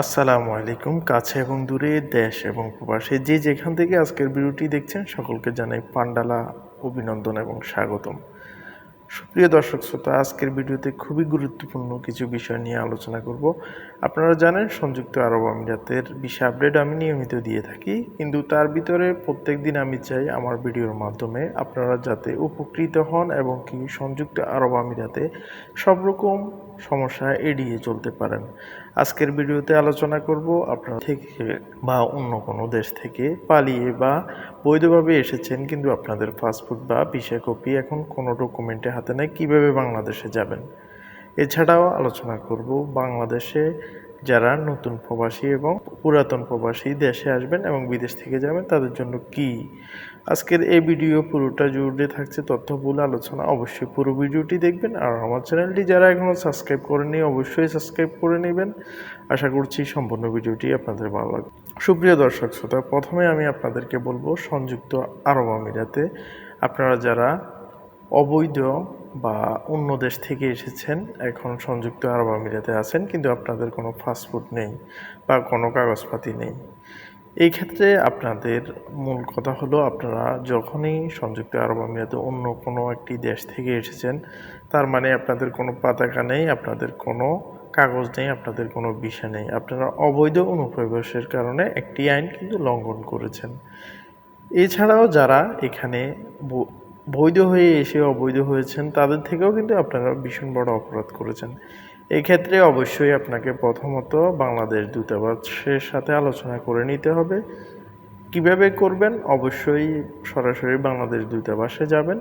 আসসালামু আলাইকুম, কাছে এবং দূরে, দেশ এবং প্রবাসে যে যেখান থেকে আজকের ভিডিওটি দেখছেন সকলকে জানাই পান্ডালা অভিনন্দন এবং স্বাগতম। সুপ্রিয় দর্শক শ্রোতা, আজকের ভিডিওতে খুবই গুরুত্বপূর্ণ কিছু বিষয় নিয়ে আলোচনা করব। আপনারা জানেন, সংযুক্ত আরব আমিরাতের বিষয় আপডেট আমি নিয়মিত দিয়ে থাকি, কিন্তু তার ভিতরে প্রত্যেক দিন আমি চাই আমার ভিডিওর মাধ্যমে আপনারা যাতে উপকৃত হন এবং কি সংযুক্ত আরব আমিরাতে সব রকম সমস্যা এড়িয়ে চলতে পারেন। আজকের ভিডিওতে আলোচনা করব আপনার থেকে বা অন্য কোনো দেশ থেকে পালিয়ে বা বৈধভাবে এসেছেন কিন্তু আপনাদের পাসপোর্ট বা ভিসা কপি এখন কোনো ডকুমেন্টে হাতে নেই, কীভাবে বাংলাদেশে যাবেন? এছাড়াও আলোচনা করব বাংলাদেশে যারা নতুন প্রবাসী এবং পুরাতন প্রবাসী দেশে আসবেন এবং বিদেশ থেকে যাবেন, তাদের জন্য কি? আজকের এই ভিডিও পুরোটা জুড়ে থাকছে তথ্যবহুল আলোচনা, অবশ্যই পুরো ভিডিওটি দেখবেন। আর আমার চ্যানেলটি যারা এখনও সাবস্ক্রাইব করেনি অবশ্যই সাবস্ক্রাইব করে নেবেন। আশা করছি সম্পূর্ণ ভিডিওটি আপনাদের ভালো লাগবে। সুপ্রিয় দর্শক শ্রোতা, প্রথমে আমি আপনাদেরকে বলব, সংযুক্ত আরব আমিরাতে আপনারা যারা অবৈধ বা অন্য দেশ থেকে এসেছেন, এখন সংযুক্ত আরব আমিরাতে আছেন, কিন্তু আপনাদের কোনো পাসপোর্ট নেই বা কোনো কাগজপাতি নেই। এই ক্ষেত্রে আপনাদের মূল কথা হলো, আপনারা যখনই সংযুক্ত আরব আমিরাতে অন্য কোনো একটি দেশ থেকে এসেছেন, তার মানে আপনাদের কোনো পতাকা নেই, আপনাদের কোনো কাগজ নেই, আপনাদের কোনো বিষয় নেই। আপনারা অবৈধ অনুপ্রবেশের কারণে একটি আইন কিন্তু লঙ্ঘন করেছেন। এছাড়াও যারা এখানে বৈধ হয়ে এসে অবৈধ হয়েছেন, তাদের থেকেও কিন্তু আপনারা ভীষণ বড় অপরাধ করেছেন। এক্ষেত্রে অবশ্যই আপনাকে প্রথমত বাংলাদেশ দূতাবাসের সাথে আলোচনা করে নিতে হবে। কীভাবে করবেন? অবশ্যই সরাসরি বাংলাদেশ দূতাবাসে যাবেন,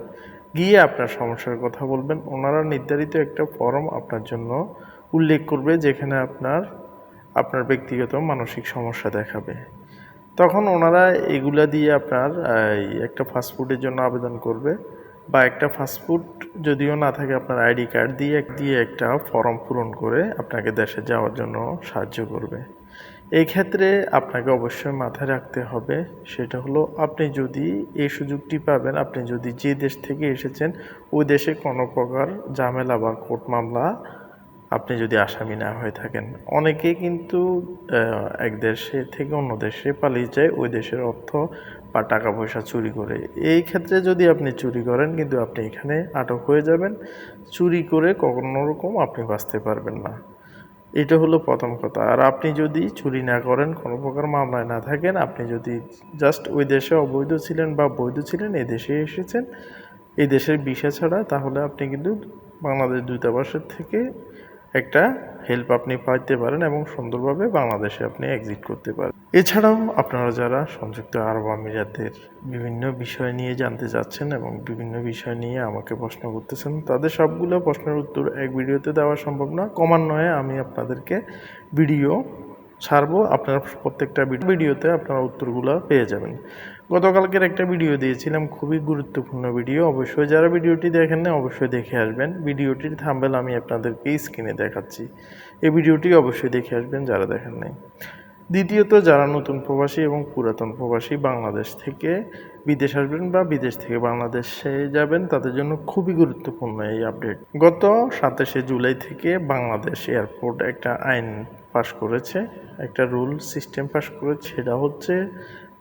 গিয়ে আপনার সমস্যার কথা বলবেন। ওনারা নির্ধারিত একটা ফর্ম আপনার জন্য উল্লেখ করবে, যেখানে আপনার আপনার ব্যক্তিগত মানসিক সমস্যা দেখাবে। তখন ওনারা এগুলা দিয়ে আপনার একটা ফাস্টফুডের জন্য আবেদন করবে বা একটা ফাস্টফুড যদিও না থাকে আপনার আইডি কার্ড দিয়ে দিয়ে একটা ফর্ম পূরণ করে আপনাকে দেশে যাওয়ার জন্য সাহায্য করবে। এই ক্ষেত্রে আপনাকে অবশ্যই মাথায় রাখতে হবে, সেটা হলো আপনি যদি এই সুযোগটি পাবেন, আপনি যদি যে দেশ থেকে এসেছেন, ওই দেশে কোনো প্রকার ঝামেলা বা কোর্ট মামলা আপনি যদি আসামি না হয়ে থাকেন, অনেকে কিন্তু এক দেশে থেকে অন্য দেশে পালিয়ে যায়, ওই দেশের অর্থ বা টাকা পয়সা চুরি করে। এই ক্ষেত্রে যদি আপনি চুরি করেন, কিন্তু আপনি এখানে আটক হয়ে যাবেন, চুরি করে কখনো রকম আপনি বাঁচতে পারবেন না। এটা হলো প্রথম কথা। আর আপনি যদি চুরি না করেন, কোনো প্রকার মামলায় না থাকেন, আপনি যদি জাস্ট ওই দেশে অবৈধ ছিলেন বা বৈধ ছিলেন, এই দেশে এসেছেন, এই দেশের বিষয় ছাড়া, তাহলে আপনি কিন্তু বাংলাদেশ দূতাবাসের থেকে একটা হেল্প আপনি পাইতে পারেন এবং সুন্দরভাবে বাংলাদেশে আপনি এক্সিট করতে পারেন। এছাড়াও আপনারা যারা সংযুক্ত আরব আমিরাতের বিভিন্ন বিষয় নিয়ে জানতে চাচ্ছেন এবং বিভিন্ন বিষয় নিয়ে আমাকে প্রশ্ন করতেছেন, তাদের সবগুলো প্রশ্নের উত্তর এক ভিডিওতে দেওয়া সম্ভব না। ক্রমান্বয়ে আমি আপনাদেরকে ভিডিও ছাড়বো, আপনার প্রত্যেকটা ভিডিওতে আপনারা উত্তরগুলো পেয়ে যাবেন। গতকালকের একটা ভিডিও দিয়েছিলাম, খুবই গুরুত্বপূর্ণ ভিডিও। অবশ্যই যারা ভিডিওটি দেখেন না অবশ্যই দেখে আসবেন। ভিডিওটির থাম্বেল আমি আপনাদেরকে স্ক্রিনে দেখাচ্ছি। এই ভিডিওটি অবশ্যই দেখে আসবেন যারা দেখেন নাই। দ্বিতীয়ত, যারা নতুন প্রবাসী এবং পুরাতন প্রবাসী বাংলাদেশ থেকে বিদেশ আসবেন বা বিদেশ থেকে বাংলাদেশে যাবেন, তাদের জন্য খুবই গুরুত্বপূর্ণ এই আপডেট। গত সাতাশে জুলাই থেকে বাংলাদেশ এয়ারপোর্ট একটা আইন পাশ করেছে, একটা রুল সিস্টেম পাশ করেছে, সেটা হচ্ছে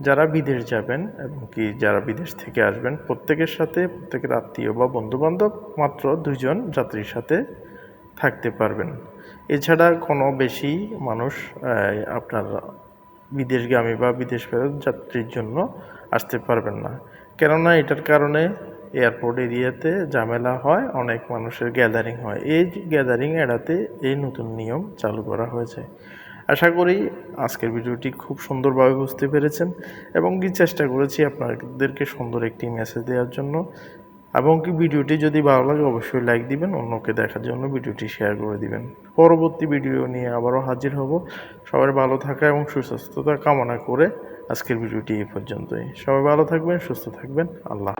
যারা বিদেশ যাবেন এবং কি যারা বিদেশ থেকে আসবেন, প্রত্যেকের সাথে, প্রত্যেকের আত্মীয় বা বন্ধুবান্ধব মাত্র দুজন যাত্রীর সাথে থাকতে পারবেন। এছাড়া কোনো বেশি মানুষ আপনার বিদেশগামী বা বিদেশ ফেরত যাত্রীর জন্য আসতে পারবেন না। কেননা এটার কারণে এয়ারপোর্ট এরিয়াতে ঝামেলা হয়, অনেক মানুষের গ্যাদারিং হয়। এই গ্যাদারিং এড়াতে এই নতুন নিয়ম চালু করা হয়েছে। আশা করি আজকের ভিডিওটি খুব সুন্দরভাবে বুঝতে পেরেছেন এবং কি চেষ্টা করেছি আপনাদেরকে সুন্দর একটি মেসেজ দেওয়ার জন্য। এবং কি ভিডিওটি যদি ভালো লাগে অবশ্যই লাইক দিবেন, অন্যকে দেখার জন্য ভিডিওটি শেয়ার করে দিবেন। পরবর্তী ভিডিও নিয়ে আবারও হাজির হব। সবাই ভালো থাকা এবং সুস্বাস্থ্যতা কামনা করে আজকের ভিডিওটি এই পর্যন্তই। সবাই ভালো থাকবেন, সুস্থ থাকবেন। আল্লাহ